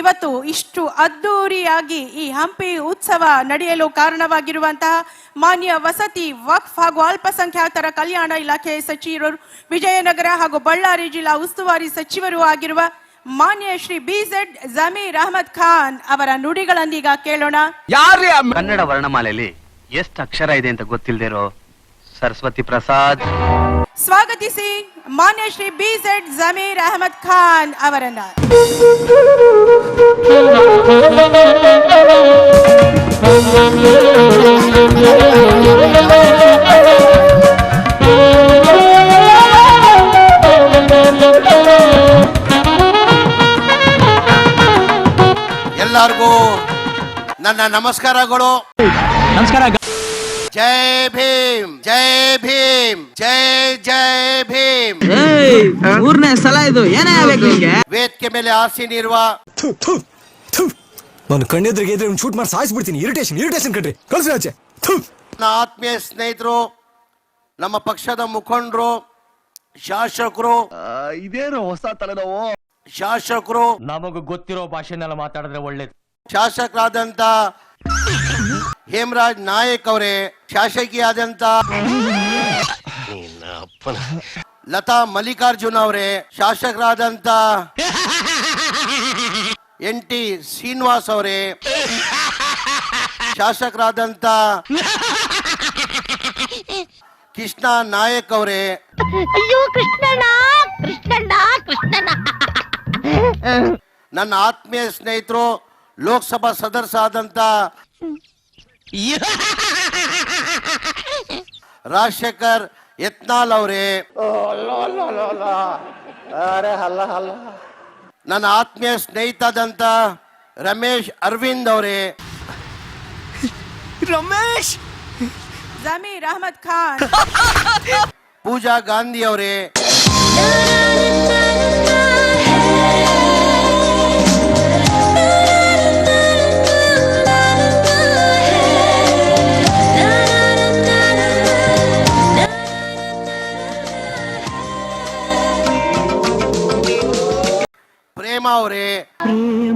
ಇವತ್ತು ಇಷ್ಟು ಅದ್ದೂರಿಯಾಗಿ ಈ ಹಂಪಿ ಉತ್ಸವ ನಡೆಯಲು ಕಾರಣವಾಗಿರುವಂತಹ ಮಾನ್ಯ ವಸತಿ ವಕ್ಫ್ ಹಾಗೂ ಅಲ್ಪಸಂಖ್ಯಾತರ ಕಲ್ಯಾಣ ಇಲಾಖೆ ಸಚಿವರು ವಿಜಯನಗರ ಹಾಗೂ ಬಳ್ಳಾರಿ ಜಿಲ್ಲಾ ಉಸ್ತುವಾರಿ ಸಚಿವರು ಆಗಿರುವ ಮಾನ್ಯ ಶ್ರೀ ಬಿ ಝೆಡ್ ಜಮೀರ್ ಅಹಮದ್ ಖಾನ್ ಅವರ ನುಡಿಗಳನ್ನೀಗ ಕೇಳೋಣ. ಯಾರೇ ಕನ್ನಡ ವರ್ಣಮಾಲೆಯಲ್ಲಿ ಎಷ್ಟು ಅಕ್ಷರ ಇದೆ ಅಂತ ಗೊತ್ತಿಲ್ದಿರೋ ಸರಸ್ವತಿ ಪ್ರಸಾದ್. ಸ್ವಾಗತಿಸಿ ಮಾನ್ಯ ಶ್ರೀ ಬಿ ಝೆಡ್ ಜಮೀರ್ ಅಹಮದ್ ಖಾನ್ ಅವರನ್ನ. ಎಲ್ಲರಿಗೂ ನನ್ನ ನಮಸ್ಕಾರಗಳು. ನಮಸ್ಕಾರ. ಜೈ ಭೀಮ್ ಜೈ ಭೀಮ್ ಜೈ ಜೈ ಭೀಮ್. ಮೂರನೇ ಸಲ ಇದು. ಏನೇ ಆಗ್ಬೇಕು ನಿಮ್ಗೆ ವೇದಿಕೆ ಮೇಲೆ ಆಸೀನಿರುವ ನೀರುವ ಥು, ಥು. ನಾನು ಕಣ್ಣೆದ್ರಿಗೆ ಎದ್ರೆ ಶೂಟ್ ಮಾಡಿ ಸಾಯಿಸ್ಬಿಡ್ತೀನಿ. ಇರಿಟೇಷನ್ ಇರಿಟೇಷನ್ ಕಣ್ರಿ. ಕಳ್ಸಿ ಆಚೆ. ಥು. ನನ್ನ ಆತ್ಮೀಯ ಸ್ನೇಹಿತರು ನಮ್ಮ ಪಕ್ಷದ ಮುಖಂಡರು ಶಾಸಕರು. ಇದೇನು ಹೊಸ ತಲೆನೋವು? ಶಾಸಕರು. ನಮಗೂ ಗೊತ್ತಿರೋ ಭಾಷೆನೆಲ್ಲ ಮಾತಾಡಿದ್ರೆ ಒಳ್ಳೇದು. ಶಾಸಕರಾದಂತ ಹೇಮರಾಜ್ ನಾಯಕ್ ಅವರೇ ಶಾಸಕಿಯಾದಂತ ಲತಾ ಮಲ್ಲಿಕಾರ್ಜುನ್ ಅವರೇ ಶಾಸಕರಾದಂತ ಎನ್ ಟಿ ಶ್ರೀನಿವಾಸ್ ಅವರೇ ಶಾಸಕರಾದಂತ ಕೃಷ್ಣ ನಾಯಕ್ ಅವರೇ. ಅಯ್ಯೋ ಕೃಷ್ಣಣ್ಣ ಕೃಷ್ಣಣ್ಣ ಕೃಷ್ಣಣ್ಣ. ನನ್ನ ಆತ್ಮೀಯ ಸ್ನೇಹಿತರು ಲೋಕಸಭಾ ಸದಸ್ಯರಾದಂತ ರಾಜಶೇಖರ್ ಯತ್ನಾಲ್ ಅವರೇ. ನನ್ನ ಆತ್ಮೀಯ ಸ್ನೇಹಿತದಂತ ರಮೇಶ್ ಅರವಿಂದ್ ಅವರೇ. ರಮೇಶ್! ಜಮೀರ್ ಅಹಮದ್ ಖಾನ್. ಪೂಜಾ ಗಾಂಧಿ ಅವರೇ.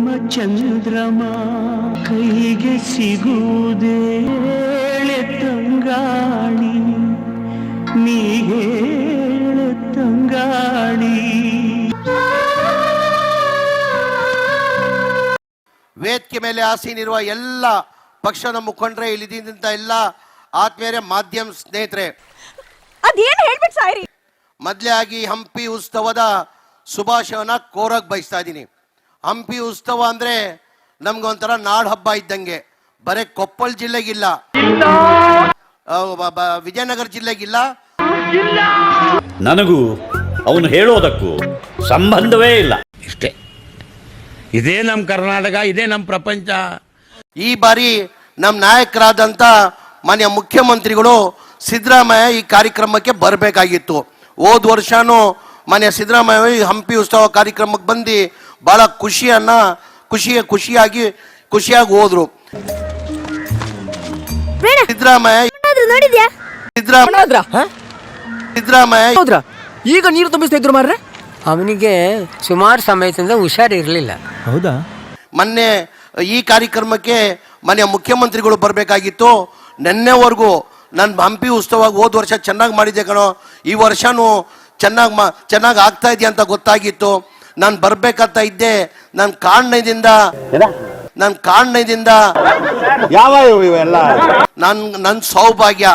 ಪ್ರೇಮ ಚಂದ್ರಮ ಕೈಗೆ ಸಿಗುವುದೇ ಹೇಳೆ ತಂಗಾಳಿ. ನೀ ಹೇಳೆ ತಂಗಾಳಿ. ವೇದಿಕೆ ಮೇಲೆ ಆಸೀನಿರುವ ಎಲ್ಲ ಪಕ್ಷದ ಮುಖಂಡರೇ ಇಲ್ಲಿದ್ದಂತ ಎಲ್ಲ ಆತ್ಮೀಯರೇ ಮಾಧ್ಯಮ ಸ್ನೇಹಿತರೆ. ಅದೇನು ಹೇಳ್ಬಿಟ್ಟು ಸಾಯ್ರಿ? ಮೊದಲೇ ಆಗಿ ಹಂಪಿ ಉತ್ಸವದ ಶುಭಾಶಯನ ಕೋರಕ್ ಬಯಸ್ತಾ ಇದ್ದೀನಿ. ಹಂಪಿ ಉತ್ಸವ ಅಂದ್ರೆ ನಮ್ಗೊಂಥರ ನಾಡ್ ಹಬ್ಬ ಇದ್ದಂಗೆ. ಬರೇ ಕೊಪ್ಪಳ ಜಿಲ್ಲೆಗಿಲ್ಲ. ವಿಜಯನಗರ ಜಿಲ್ಲೆಗಿಲ್ಲ. ನನಗೂ ಅವನು ಹೇಳೋದಕ್ಕೂ ಸಂಬಂಧವೇ ಇಲ್ಲ. ಇಷ್ಟೇ. ಇದೇ ನಮ್ಮ ಕರ್ನಾಟಕ ಇದೇ ನಮ್ಮ ಪ್ರಪಂಚ. ಈ ಬಾರಿ ನಮ್ಮ ನಾಯಕರಾದಂತ ಮಾನ್ಯ ಮುಖ್ಯಮಂತ್ರಿಗಳು ಸಿದ್ದರಾಮಯ್ಯ ಈ ಕಾರ್ಯಕ್ರಮಕ್ಕೆ ಬರಬೇಕಾಗಿತ್ತು. ಹೋದ ವರ್ಷನೂ ಮಾನ್ಯ ಸಿದ್ದರಾಮಯ್ಯ ಈ ಹಂಪಿ ಉತ್ಸವ ಕಾರ್ಯಕ್ರಮಕ್ಕೆ ಬಂದು ಭಾಳ ಖುಷಿಯನ್ನ ಖುಷಿ ಖುಷಿಯಾಗಿ ಖುಷಿಯಾಗಿ ಹೋದ್ರು. ಸಿದ್ದರಾಮಯ್ಯ ನೋಡಿದ್ಯಾ? ಸಿದ್ದರಾಮಯ್ಯ ಸಿದ್ದರಾಮಯ್ಯ ಹೌದ್ರಾ? ಈಗ ನೀರು ತುಂಬಿಸ್ತಾ ಇದ್ರು ಮಾರ್ರೆ? ಅವನಿಗೆ ಸುಮಾರು ಸಮಯದಿಂದ ಹುಷಾರಿರಲಿಲ್ಲ. ಹೌದಾ? ಮೊನ್ನೆ ಈ ಕಾರ್ಯಕ್ರಮಕ್ಕೆ ಮನೆಯ ಮುಖ್ಯಮಂತ್ರಿಗಳು ಬರಬೇಕಾಗಿತ್ತು. ನಿನ್ನೆವರೆಗೂ ನನ್ನ ಹಂಪಿ ಉತ್ಸವ ಹೋದ ವರ್ಷ ಚೆನ್ನಾಗಿ ಮಾಡಿದ್ದೆ ಕಣೋ. ಈ ವರ್ಷನೂ ಚೆನ್ನಾಗಿ ಮಾ ಚೆನ್ನಾಗಿ ಆಗ್ತಾ ಇದೆಯಾ ಅಂತ ಗೊತ್ತಾಗಿತ್ತು. ನಾನು ಬರ್ಬೇಕಂತ ಇದ್ದೆ ನನ್ನ ಕಾರಣದಿಂದ ನನ್ನ ಕಾರಣದಿಂದ ಯಾವ ಇವೆಲ್ಲ? ನನ್ ನನ್ನ ಸೌಭಾಗ್ಯ.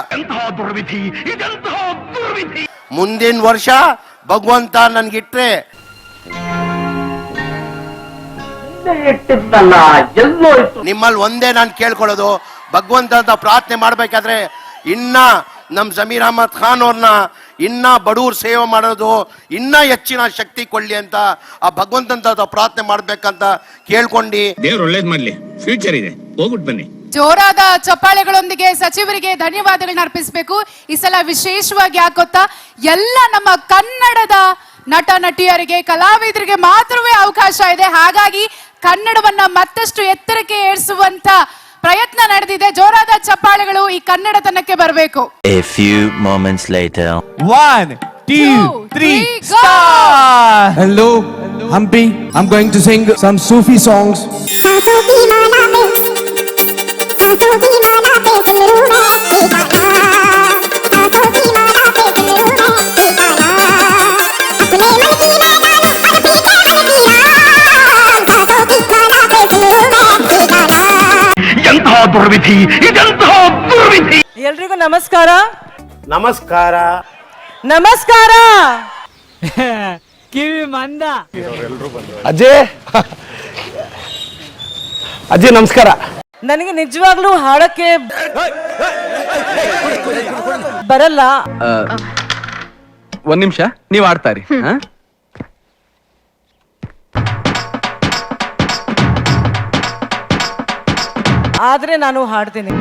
ಮುಂದಿನ ವರ್ಷ ಭಗವಂತ ನನ್ಗಿಟ್ರೆ ನಿಮ್ಮಲ್ಲಿ ಒಂದೇ ನಾನು ಕೇಳ್ಕೊಳ್ಳೋದು ಭಗವಂತ ಅಂತ ಪ್ರಾರ್ಥನೆ ಮಾಡ್ಬೇಕಾದ್ರೆ ಇನ್ನ ನಮ್ ಜಮೀರ್ ಅಹಮದ್ ಖಾನ್ ಅವ್ರನ್ನ ಇನ್ನ ಬಡವ್ರ ಸೇವೆ ಮಾಡೋದು ಇನ್ನ ಹೆಚ್ಚಿನ ಶಕ್ತಿ ಕೊಡಲಿ ಅಂತ ಆ ಭಗವಂತಂತ ಪ್ರಾರ್ಥನೆ ಮಾಡ್ಬೇಕಂತ ಕೇಳ್ಕೊಂಡು. ದೇವ್ರು ಒಳ್ಳೇದ್ ಮಾಡ್ಲಿ. ಫ್ಯೂಚರ್ ಇದೆ. ಹೋಗ್ಬಿಟ್ಟು ಬನ್ನಿ. ಜೋರಾದ ಚಪ್ಪಾಳೆಗಳೊಂದಿಗೆ ಸಚಿವರಿಗೆ ಧನ್ಯವಾದಗಳನ್ನ ಅರ್ಪಿಸಬೇಕು. ಈ ಸಲ ವಿಶೇಷವಾಗಿ ಯಾಕೆ ಗೊತ್ತಾ? ಎಲ್ಲ ನಮ್ಮ ಕನ್ನಡದ ನಟ ನಟಿಯರಿಗೆ ಕಲಾವಿದರಿಗೆ ಮಾತ್ರವೇ ಅವಕಾಶ ಇದೆ. ಹಾಗಾಗಿ ಕನ್ನಡವನ್ನ ಮತ್ತಷ್ಟು ಎತ್ತರಕ್ಕೆ ಏರಿಸುವಂತ ಪ್ರಯತ್ನ ನಡೆದಿದೆ ಜೋರಾದ ಚಪ್ಪಾಳೆಗಳು ಈ ಕನ್ನಡತನಕ್ಕೆ ಬರಬೇಕು A few moments later. One two, three, start! Hello, Hampi. I'm going to sing some Sufi songs. ಎಂತಹ ದುರ್ವಿಧಿ ಇದಂತಹ ದುರ್ವಿಧಿ? ಎಲ್ರಿಗೂ ನಮಸ್ಕಾರ. ನಮಸ್ಕಾರ. ನಮಸ್ಕಾರ. ಕಿವಿ ಮಾಂಡ್ರು ಅಜ್ಜೆ. ಅಜ್ಜೆ ನಮಸ್ಕಾರ. ನನಗೆ ನಿಜವಾಗ್ಲೂ ಹಾಡಕ್ಕೆ ಬರಲ್ಲ. ಒಂದ್ ನಿಮಿಷ ನೀವ್ ಆಡ್ತಾರಿ ಆದ್ರೆ ನಾನು ಹಾಡ್ತೀನಿ.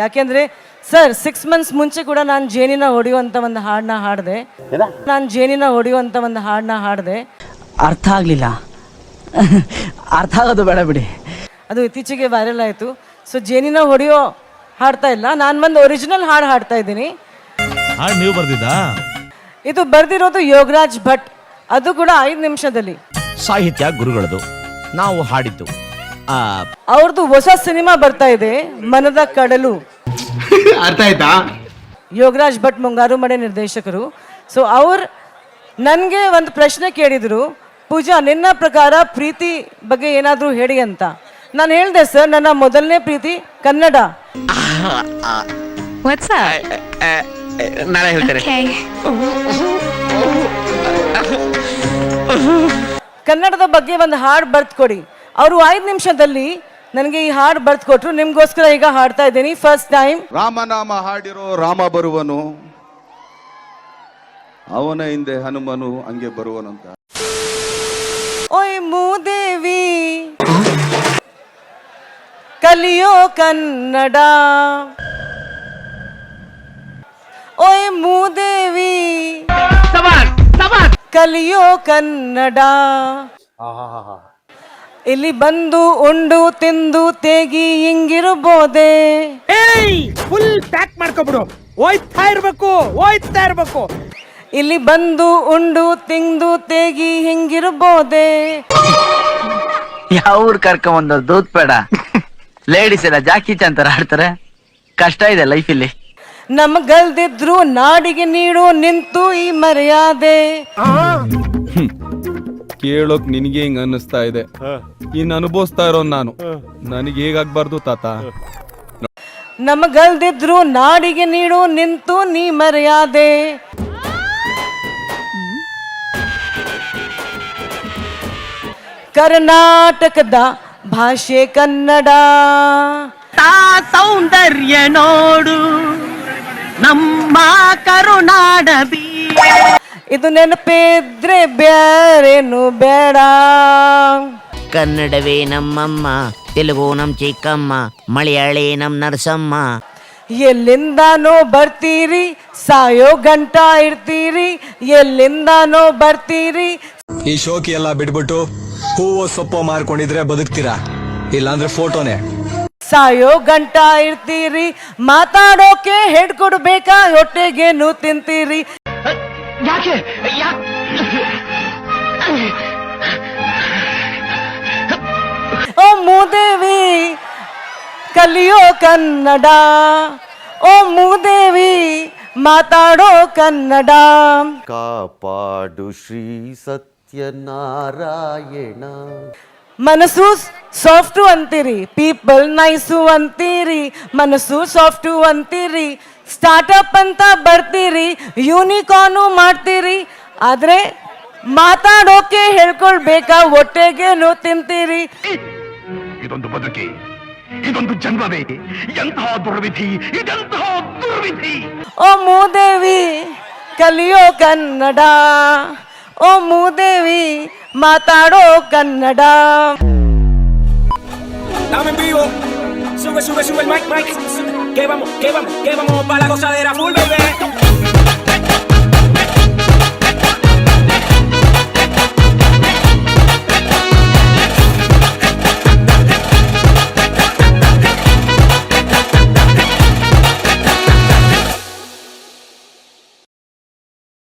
ಯಾಕೆಂದ್ರೆ ಸರ್ ಸಿಕ್ಸ್ ಮಂತ್ಸ್ ಮುಂಚೆ ಕೂಡ ನಾನು ಜೇನಿನ ಹೊಡೆಯುವಂತ ಒಂದು ಹಾಡನ್ನ ಹಾಡಿದೆ. ನಾನು ಜೇನಿನ ಹೊಡೆಯುವಂತ ಒಂದು ಹಾಡನ್ನ ಹಾಡಿದೆ. ಅರ್ಥ ಆಗ್ಲಿಲ್ಲ. ಅರ್ಥ ಆಗೋದು ಬೇಡ ಬಿಡಿ. ಅದು ಇತ್ತೀಚೆಗೆ ವೈರಲ್ ಆಯಿತು. ಸೊ ಜೇನಿನ ಹೊಡೆಯೋ ಹಾಡ್ತಾ ಇಲ್ಲ. ನಾನು ಒಂದು ಒರಿಜಿನಲ್ ಹಾಡು ಹಾಡ್ತಾ ಇದ್ದೀನಿ. ನೀವು ಬರ್ದಿದ್ದಾ? ಇದು ಬರ್ದಿರೋದು ಯೋಗರಾಜ್ ಭಟ್. ಅದು ಕೂಡ ಐದು ನಿಮಿಷದಲ್ಲಿ. ಸಾಹಿತ್ಯ ಗುರುಗಳದು. ನಾವು ಹಾಡಿದ್ದು. ಆ ಅವ್ರದ್ದು ಹೊಸ ಸಿನಿಮಾ ಬರ್ತಾ ಇದೆ ಮನದ ಕಡಲು. ಅರ್ಥ ಆಯ್ತಾ? ಯೋಗರಾಜ್ ಭಟ್ ಮುಂಗಾರು ಮನೆ ನಿರ್ದೇಶಕರು. ಸೊ ಅವ್ರು ನನಗೆ ಒಂದು ಪ್ರಶ್ನೆ ಕೇಳಿದರು ಪೂಜಾ ನಿನ್ನ ಪ್ರಕಾರ ಪ್ರೀತಿ ಬಗ್ಗೆ ಏನಾದರೂ ಹೇಳಿ ಅಂತ. ನಾನು ಹೇಳಿದೆ ಸರ್ ನನ್ನ ಮೊದಲನೇ ಪ್ರೀತಿ ಕನ್ನಡ. ನಾಳೆ ಹೇಳ್ತೇನೆ. ಕನ್ನಡದ ಬಗ್ಗೆ ಒಂದು ಹಾಡು ಬರ್ದು ಕೊಡಿ. ಅವರು ಐದು ನಿಮಿಷದಲ್ಲಿ ನನಗೆ ಈ ಹಾಡು ಬರ್ದು ಕೊಟ್ಟರು ನಿಮಗೋಸ್ಕರ ಈಗ ಹಾಡ್ತಾ ಇದ್ದೀನಿ. ಫಸ್ಟ್ ಟೈಮ್ ರಾಮನಾಮ ಹಾಡಿರೋ ರಾಮ ಬರುವನು ಅವನ ಹಿಂದೆ ಹನುಮನು ಹಂಗೆ ಬರುವನಂತ. ಓಯ್ ಮೂದೇವಿ ಕಲಿಯೋ ಕನ್ನಡ. ಓಯ್ ಮೂದೇವಿ ಕಲಿಯೋ ಕನ್ನಡ. ಇಲ್ಲಿ ಬಂದು ಉಂಡು ತಿಂದು ತೇಗಿ ಏಯ್ ಫುಲ್ ಪ್ಯಾಕ್ ಮಾಡ್ಕೊಬಿಡು. ಓಯ್ತಾ ಇರ್ಬೇಕು ಓಯ್ತಾ ಇರ್ಬೇಕು. ಇಲ್ಲಿ ಬಂದು ಉಂಡು ತಿಂದು ತೇಗಿ ಹಿಂಗಿರಬಹುದೆ ಯಾವ ಊರ್ ಕರ್ಕೊಂಬಂದ ದೂತ್ ಬೇಡ ಲೇಡೀಸ್ ಎಲ್ಲ ಜಾಕಿ ಚಂತರ ತರ ಆಡ್ತಾರೆ. ಕಷ್ಟ ಇದೆ ಲೈಫ್ ಇಲ್ಲಿ. ನಮಗಲ್ದಿದ್ರು ನಾಡಿಗೆ ನೀಡು ನಿಂತು ಈ ಮರ್ಯಾದೆ. ಕೇಳೋಕ್ ನಿನಗೆ ಹಿಂಗ ಅನ್ನಿಸ್ತಾ ಇದೆ. ಇನ್ ಅನುಭವಿಸ್ತಾ ಇರೋ ನಾನು. ನನಗೆ ಹೇಗಾಗ್ಬಾರ್ದು ತಾತ? ನಮಗಲ್ದಿದ್ರು ನಾಡಿಗೆ ನೀಡು ನಿಂತು ನೀ ಮರ್ಯಾದೆ. ಕರ್ನಾಟಕದ ಭಾಷೆ ಕನ್ನಡ. ಸೌಂದರ್ಯ ನೋಡು. ನಮ್ಮ ಕರುನಾಡ ಇದು ನೆನಪಿದ್ರೆ ಬ್ಯಾರೇನು ಬೇಡ. ಕನ್ನಡವೇ ನಮ್ಮಮ್ಮ ತೆಲುಗು ನಮ್ ಚಿಕ್ಕಮ್ಮ ಮಲಯಾಳಿ ನಮ್ ನರಸಮ್ಮ. ಎಲ್ಲಿಂದಾನೋ ಬರ್ತೀರಿ ಸಾಯೋ ಗಂಟ ಇರ್ತೀರಿ ಎಲ್ಲಿಂದನೋ ಬರ್ತೀರಿ. ಈ ಶೋಕಿ ಎಲ್ಲ ಬಿಟ್ಬಿಟ್ಟು ಹೂವು ಸೊಪ್ಪು ಮಾರ್ಕೊಂಡಿದ್ರೆ ಬದುಕ್ತೀರಾ? ಇಲ್ಲಾಂದ್ರೆ ಫೋಟೋನೇ. ಸಾಯೋ ಗಂಟ ಇರ್ತೀರಿ ಮಾತಾಡೋಕೆ ಹೆಡ್ ಕೊಡ್ಬೇಕಾ ಹೊಟ್ಟೆಗೇನು ತಿಂತೀರಿ? ಯಾಕೆ? ಓ ಮೂದೇವಿ ಕಲಿಯೋ ಕನ್ನಡ. ಓ ಮೂದೇವಿ ಮಾತಾಡೋ ಕನ್ನಡ. ಕಾಪಾಡು ಶ್ರೀ ಸತ್ಯನಾರಾಯಣ. ಮನಸ್ಸು ಸಾಫ್ಟು ಅಂತೀರಿ ಪೀಪಲ್ ನೈಸು ಅಂತೀರಿ ಮನಸ್ಸು ಸಾಫ್ಟು ಅಂತೀರಿ ಸ್ಟಾರ್ಟಪ್ ಅಂತ ಬರ್ತೀರಿ ಯೂನಿಕಾನು ಮಾಡ್ತೀರಿ ಆದ್ರೆ ಮಾತಾಡೋಕೆ ಹೇಳ್ಕೊಳ್ಬೇಕಾ ಹೊಟ್ಟೆಗೇನು ತಿಂತೀರಿ? ಇದೊಂದು ಬದುಕಿ ಇದೊಂದು ಜನ್ಮವೇ ಎಂತಹ ದುರ್ವಿಧಿ ಇದೆಂತಹ ದುರ್ವಿಧಿ? ಓ ಮೂದೇವಿ ಕಲಿಯೋ ಕನ್ನಡ ಓ ಮೂದೇವಿ ಮಾತಾಡೋ Kannada. Dame en vivo. Sube, sube, sube el mic, mic. Que vamos, que vamos, que vamos para la gozadera full, baby.